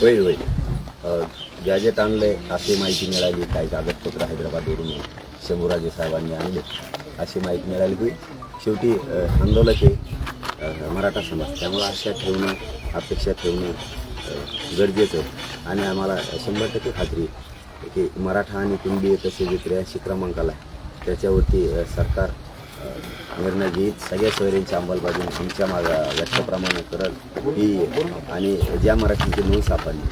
होईल होईल गॅजेट आणले अशी माहिती मिळाली. काही कागदपत्र हैदराबादवरून शंभूराजे साहेबांनी आणले. अशी माहिती मिळाली की शेवटी uh, आंदोलक हे uh, मराठा समाज. त्यामुळे आशा ठेवणं अपेक्षा ठेवणं uh, गरजेचं. आहे आणि आम्हाला शंभर टक्के खात्री की मराठा आणि कुणबी तसे जे त्र्याऐंशी क्रमांकाला त्याच्यावरती सरकार निर्णय घेत सगळ्या सोयरींची अंमलबजावणी तुमच्या माझा व्यक्तप्रमाणे करत ही आणि ज्या मराठीची नोंद सापडली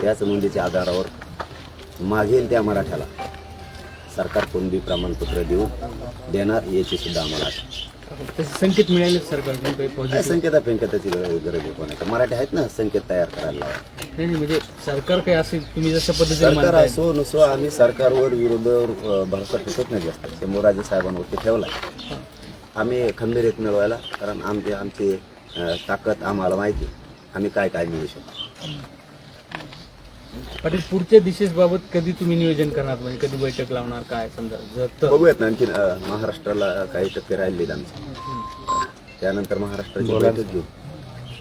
त्याच नोंदीच्या आधारावर मागेल त्या मराठ्याला. सरकार कोणबी प्रमाणपत्र देऊन देणार याची सुद्धा आम्हाला. तसे संकेत मिळाले सरकारकडून काही काय positive? संकेता पेंकेताची गरज गरज आहे कोणाच्या मराठी आहेत ना संकेत तयार करायला लावा. नाही नाही, म्हणजे सरकार काही असेल तुम्ही जसं पद्धतीने सरकार असो नसो आम्ही सरकारवर विरोधावर अ, भरोसा ठेवत नाही जास्त शंभूराजे साहेबांवरती ठेवला आम्ही खंबीर मिळवायला कारण आमचे आमची अ, ताकद आम्हाला माहिती आहे. आम्ही काय काय मिळू शकतो पाटील पुढच्या दिशेबाबत कधी तुम्ही नियोजन करणार? म्हणजे कधी बैठक लावणार? काय समजा? जर तर. बघूयात ना आणखी महाराष्ट्राला काही टक्के राहिलेत आमचे. त्यानंतर महाराष्ट्राची बैठक घेऊ.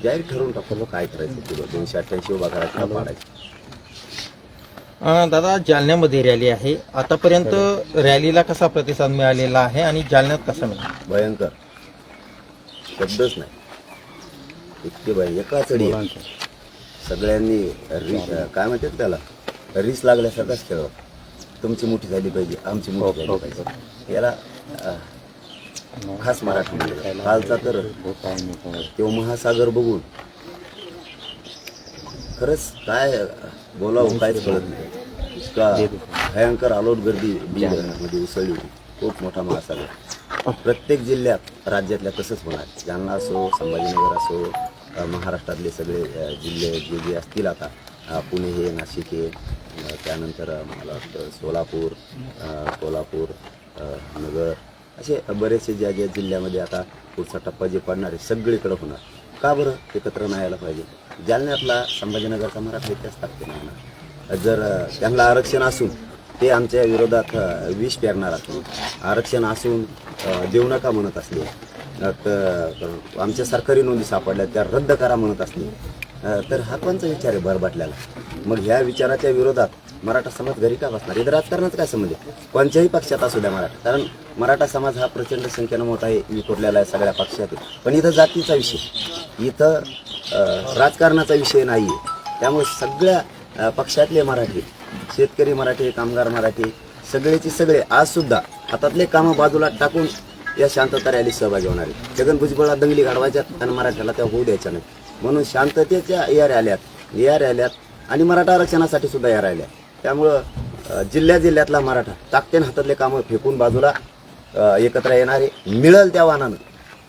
जाहीर ठरवून टाकतो काय करायचं तुला दोनशे अठ्ठ्याऐंशी उभा करायचं पाडायचं. अं, दादा जालन्यामध्ये रॅली आहे. आतापर्यंत रॅलीला कसा प्रतिसाद मिळालेला आहे आणि जालन्यात कसा मिळाला? भयंकर. शब्दच नाही. इतके भय एका चढी आहे. सगळ्यांनी रि- अं, काय म्हणतात त्याला? रीस लागल्यासारखाच खेळ. तुमची मोठी झाली पाहिजे आमची मोठी झाली पाहिजे. याला अं, खास मराठी म्हणजे. कालचा तर तो महासागर बघून. खरंच काय बोलावं काहीच कळत नाही. इतका भयंकर आलोट गर्दी मध्ये उसळली होती. खूप मोठा महासागर. प्रत्येक जिल्ह्यात राज्यातल्या तसंच होणार. जालना असो संभाजीनगर असो महाराष्ट्रातले सगळे जिल्हे जे जे असतील आता पुणे हे नाशिक हे त्यानंतर मला वाटतं सोलापूर कोल्हापूर नगर असे बरेचसे ज्या ज्या जिल्ह्यामध्ये आता पुढचा टप्पा जे पडणार आहे सगळीकडे होणार. का बरं? एकत्र नाही यायला पाहिजे. जालन्यातला संभाजीनगरचा मराठा इतिहास टाकते नाही ना जर त्यांना आरक्षण असून ते आमच्या विरोधात विष पेरणार असून आरक्षण असून देऊ नका म्हणत असले. आमच्या सरकारी नोंदी सापडल्या त्या रद्द करा म्हणत असले तर हा कोणचा विचार आहे भरभाटल्याला? मग ह्या विचाराच्या विरोधात मराठा समाज घरी का बसणार? इथं राजकारणात काय संबंध कोणत्याही पक्षात असू द्या मराठा. कारण मराठा समाज हा प्रचंड संख्येनं मोठा आहे विखुरलेला आहे सगळ्या पक्षात पण इथं जातीचा विषय इथं राजकारणाचा विषय नाही आहे त्यामुळे सगळ्या पक्षातले मराठी शेतकरी मराठी कामगार मराठी सगळेचे सगळे आजसुद्धा हातातले कामं बाजूला टाकून या शांतता रॅलीत सहभागी होणार आहे छगन भुजबळला दंगली घडवायच्या आणि मराठ्याला त्या होऊ द्यायच्या नाही म्हणून शांततेच्या या रॅल्यात या रॅल्यात आणि मराठा आरक्षणासाठी सुद्धा या रॅल्या त्यामुळं जिल्ह्या जिल्ह्यातला मराठा ताकतेन हातातले कामं फेकून बाजूला एकत्र येणारे मिळेल त्या वाहनानं.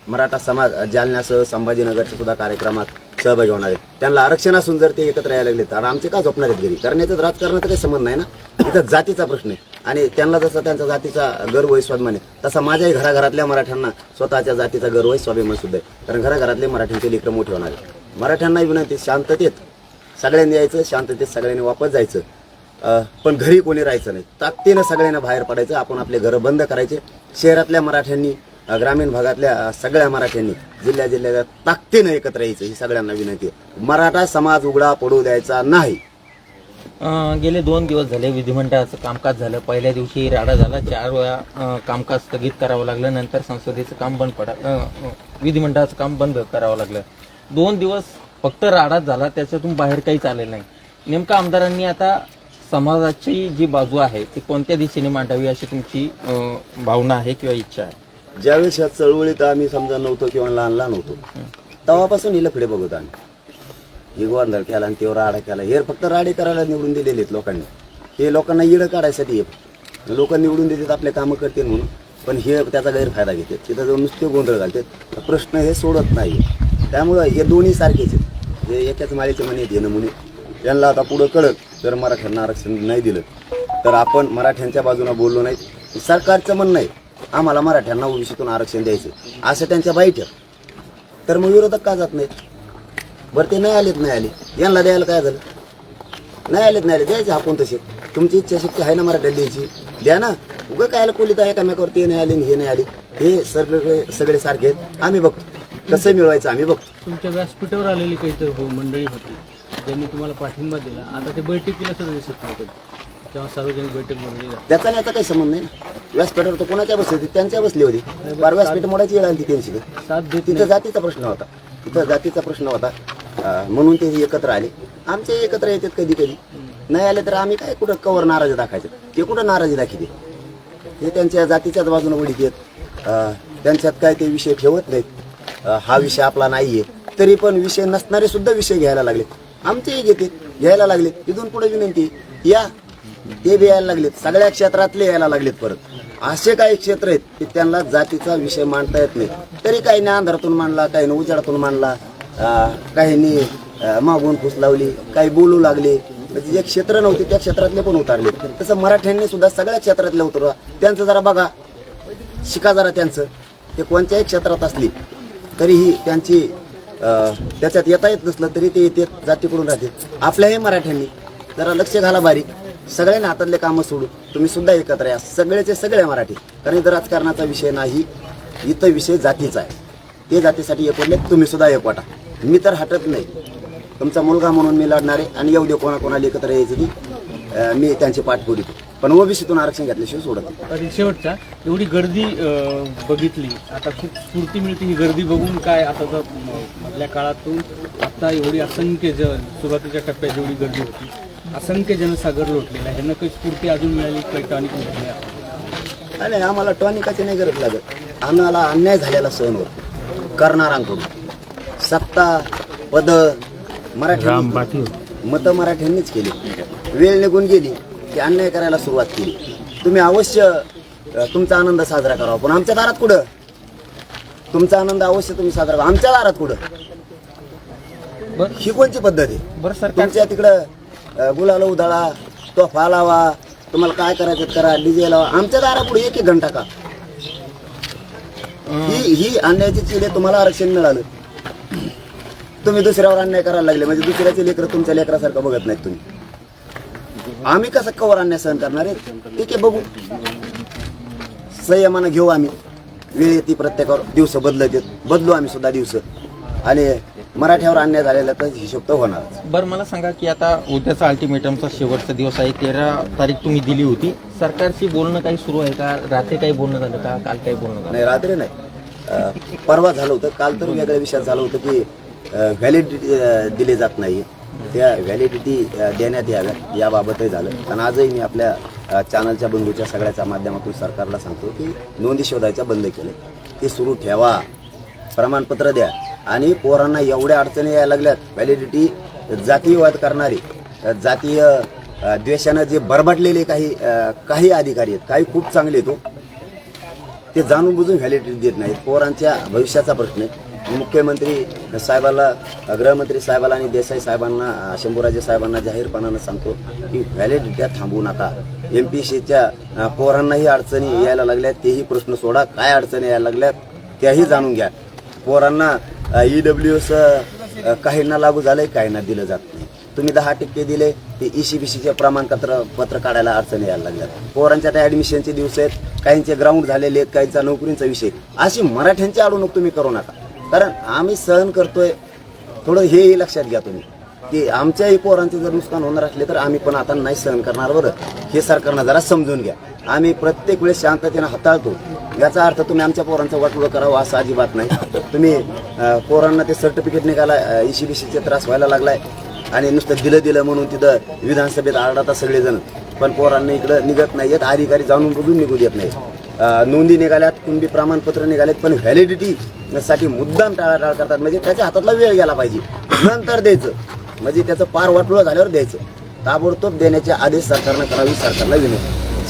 मराठा समाज जालन्यासह संभाजीनगरच्या सुद्धा कार्यक्रमात सहभागी होणार. आहेत त्यांना आरक्षण असून जर ते एकत्र यायला लागले तर आमचे का झोपणार आहेत घरी? कारण याच्यात राजकारणाचा काही संबंध नाही ना? इथं जातीचा प्रश्न आहे. आणि त्यांना जसा त्यांचा जातीचा गर्व आहे स्वाभिमान आहे तसा माझ्याही घराघरातल्या मराठ्यांना स्वतःच्या जातीचा गर्व आहे स्वाभिमान सुद्धा आहे. कारण घराघरातले मराठ्यांचे लेकर मोठे होणार आहेत. मराठ्यांना विनंती शांततेत. सगळ्यांनी यायचं शांततेत सगळ्यांनी वापस जायचं. पण घरी कोणी राहायचं नाही. ताकदीनं सगळ्यांना बाहेर पडायचं आपण आपले घरं बंद करायचे. शहरातल्या मराठ्यांनी ग्रामीण भागातल्या सगळ्या मराठ्यांनी जिल्ह्या जिल्ह्यात ताकदीनं एकत्र यायचं ही सगळ्यांना विनंती आहे. मराठा समाज उघडा पडू द्यायचा नाही. अं, गेले दोन दिवस झाले विधिमंडळाचं कामकाज झालं. पहिल्या दिवशी राडा झाला. चार वेळा अं, कामकाज स्थगित करावं लागलं. नंतर संसदेचं काम बंद पडा अं, अं, विधिमंडळाचं काम बंद करावं लागलं. दोन दिवस फक्त राडाच झाला. त्याच्यातून बाहेर काही आलेलं नाही. नेमकं आमदारांनी आता समाजाची जी बाजू आहे ती कोणत्या दिशेने मांडावी अशी तुमची अं, भावना आहे किंवा इच्छा आहे? ज्यावेळेस या चळवळीत आम्ही समजा नव्हतो किंवा लहान लहान होतो तेव्हापासून ही लफडे बघत आम्ही. ही गोंधळ केला आणि तेव्हा राडा केला. हे फक्त राडे करायला निवडून दिलेले आहेत लोकांनी. हे लोकांना इडं काढायसाठी हे लोक निवडून देतात आपले कामं करतील म्हणून. पण हे त्याचा गैरफायदा घेतात. तिथं जाऊन नुसते गोंधळ घालतात. प्रश्न हे सोडत नाही. त्यामुळं हे दोन्ही सारखेच आहेत. हे एकाच माळीचे म्हणे आहेत हे नमुने यांना आता पुढं कळत जर मराठ्यांना आरक्षण नाही दिलं. तर आपण मराठ्यांच्या बाजूने बोललो नाही. सरकारचं म्हणणं आहे आम्हाला मराठ्यांना ओबीसीतून आरक्षण द्यायचं असं त्यांच्या बाईट तर मग विरोधक का जात नाहीत? बरं ते नाही आलेत नाही आले. यांना द्यायला काय झालं? नाही आलेत नाही आले द्यायचे आपण तसे तुमची इच्छाशक्ती आहे ना मराठ्याला द्यायची? द्या ना. उगं काय कोलित आहे एकामेकावर ते नाही आले हे नाही आले? हे सगळे सगळे सारखे आहेत. आम्ही बघतो. कसं मिळवायचं आम्ही बघतो. तुमच्या व्यासपीठावर आलेली काहीतरी हो मंडळी होती ज्यांनी तुम्हाला पाठिंबा दिला. आता ते बैठकीला सुद्धा दिसत नाही सार्वजनिक बैठक त्याचा आणि याचा काही संबंध नाही ना. व्यासपीठावर तर कोणाच्या बसली होती? त्यांच्या बसली होती. बार व्यासपीठ मोडायची वेळ आली त्यांची. साथ देत तिथं जातीचा प्रश्न होता. तिथं जातीचा प्रश्न होता. अं, म्हणून ते एकत्र आले. आमचे एकत्र येतात कधी कधी. नाही आले तर आम्ही काय कुठं कवर नाराजी दाखायचं ते कुठं नाराजी दाखवते? ते त्यांच्या जातीच्याच बाजूने वडीत येत अं, त्यांच्यात काय ते विषय ठेवत नाहीत. अं, हा विषय आपला नाहीये. तरी पण विषय नसणारे सुद्धा विषय घ्यायला लागले. आमचेही घेते घ्यायला लागले. तिथून पुढे विनंती या ते बी यायला लागलेत. सगळ्या क्षेत्रातले यायला लागलेत परत. असे काही क्षेत्र आहेत की त्यांना जातीचा विषय मांडता येत नाही. तरी काहींनी अंधारातून मांडला काहीने उजाडातून मांडला काहींनी मागून फुस लावली काही बोलू लागले. म्हणजे जे क्षेत्र नव्हते त्या क्षेत्रातले पण उतारले तसं मराठ्यांनी सुद्धा सगळ्या क्षेत्रातले उतरवा. त्यांचं जरा बघा. शिका जरा त्यांचं. ते कोणत्याही क्षेत्रात असली तरीही त्यांची त्याच्यात येता येत नसलं तरी ते येते जातीकडून राहते आपल्याही मराठ्यांनी जरा लक्ष घाला बारीक. सगळे हातातले कामं सोडून तुम्ही सुद्धा एकत्र या. सगळेचे सगळे मराठी. कारण इथं राजकारणाचा विषय नाही इथं विषय जातीचा आहे. ते जातीसाठी एकवटले तुम्ही सुद्धा एकवटा मी तर हटत नाही. तुमचा मुलगा म्हणून मी लढणार आहे आणि एवढे कोणाकोणाला एकत्र यायचं ती मी त्यांची पाठ करीतो पण ओबीसीतून आरक्षण घेतल्याशिवाय सोडत शेवटचा एवढी गर्दी बघितली. आता खूप स्फूर्ती मिळते ही गर्दी बघून काय आता तर मधल्या काळातून आता एवढी असंख्य जन सुरुवातीच्या टप्प्यात जेवढी गर्दी होती. असंख्य जनसागर लोटलेला आहे. ह्यांना काही स्फूर्ती अजून मिळाली काही टॉनिक मिळाली? आणि आम्हाला टॉनिकाची नाही गरज लागत. आम्हाला अन्याय झालेला सहन होतो. करणारांकडून सत्ता पद मराठी मत मराठ्यांनीच केली. वेळ निघून गेली की अन्याय करायला सुरुवात केली. तुम्ही अवश्य तुमचा आनंद साजरा करावा. पण आमच्या दारात कुठं? तुमचा आनंद अवश्य तुम्ही साजरा करा. आमच्या दारात कुठं? बरं. ही कोणची पद्धत आहे? तुमच्या तिकडं गुलाला उधळा तोफा लावा तुम्हाला काय करायचं करा डीजे लावा. आमच्या दारापुढे एक एक घंटा का? ही. ही अन्यायाची चिड तुम्हाला आरक्षण मिळालं. तुम्ही दुसऱ्यावर अन्याय करायला लागले म्हणजे दुसऱ्याचे लेकर तुमच्या लेकरासारखं बघत नाहीत तुम्ही. आम्ही कसं कवर अन्याय सहन करणार आहे? ठीक आहे बघू. संयमानं घेऊ आम्ही. वेळ येते प्रत्येकावर. दिवस बदलत येत बदलू आम्ही सुद्धा दिवस. आणि मराठ्यावर अन्याय झालेला तर हिशोब तर होणार बरं मला सांगा की आता उद्याचा अल्टिमेटमचा शेवटचा दिवस आहे. तेरा तारीख तुम्ही दिली होती. सरकारशी बोलणं काही सुरू आहे का? रात्री काही बोलणं झालं का? काल काही बोलणं झालं? नाही रात्री नाही. अं, परवा झालं होतं. काल तर वेगळ्या विषयात झालं होतं की व्हॅलिडिटी दिली जात नाही. त्या व्हॅलिडिटी देण्यात याव्यात याबाबतही झालं. आणि आजही मी आपल्या अं, चॅनलच्या बंधूच्या सगळ्याच्या माध्यमातून सरकारला सांगतो की नोंदी शोधायच्या बंद केले ते सुरू ठेवा. प्रमाणपत्र द्या. आणि पोरांना एवढ्या अडचणी यायला लागल्यात. व्हॅलिडिटी जातीयवाद करणारी जातीय द्वेषानं जे बरबटलेले काही काही अधिकारी आहेत काही खूप चांगले आहेत हो. ते जाणून बुजून व्हॅलिडिटी देत नाहीत. पोरांच्या भविष्याचा प्रश्न आहे. मुख्यमंत्री साहेबाला गृहमंत्री साहेबाला आणि देसाई साहेबांना शंभूराजे साहेबांना जाहीरपणानं सांगतो की व्हॅलिडिट्या थांबवू नका. एम पी सीच्या पोरांनाही अडचणी यायला लागल्यात. तेही प्रश्न सोडा. काय अडचणी यायला लागल्यात त्याही जाणून घ्या. पोरांना ई डब्ल्यू एस काहींना लागू झालंय काहींना दिलं जात नाही. तुम्ही दहा टक्के दिले ते ई सी बी सीचे प्रमाणपत्र पत्र काढायला अडचणी यायला लागल्यात. पोरांच्या त्या ऍडमिशनचे दिवस आहेत काहींचे ग्राउंड झालेले आहेत काहींचा नोकरीचा विषय अशी मराठ्यांची अडवणूक तुम्ही करू नका. कारण आम्ही सहन करतोय थोडं हेही लक्षात घ्या तुम्ही. की आमच्याही पोरांचे जर नुकसान होणार असले तर आम्ही पण आता नाही सहन करणार बरं. हे सरकारनं जरा समजून घ्या. आम्ही प्रत्येक वेळेस शांततेनं हाताळतो. याचा अर्थ तुम्ही आमच्या पोरांचं वाटोळं करावं असं अजिबात नाही. तुम्ही पोरांना ते सर्टिफिकेट निघाला इशी बीसीचे त्रास व्हायला लागलाय. आणि नुसतं दिलं दिलं म्हणून तिथं विधानसभेत आरडातात सगळेजण. पण पोरांना इकडं निघत नाही आहेत अधिकारी जाणून बघून निघू देत नाही नोंदी निघाल्यात कुणबी प्रमाणपत्र निघालेत पण व्हॅलिडिटी साठी मुद्दाम टाळाटाळ करतात. म्हणजे त्याच्या हातातला वेळ गेला पाहिजे. नंतर द्यायचं. म्हणजे त्याचं पार वाटोळं झाल्यावर द्यायचं. ताबडतोब देण्याचे आदेश सरकारनं करावी सरकारला विनंती.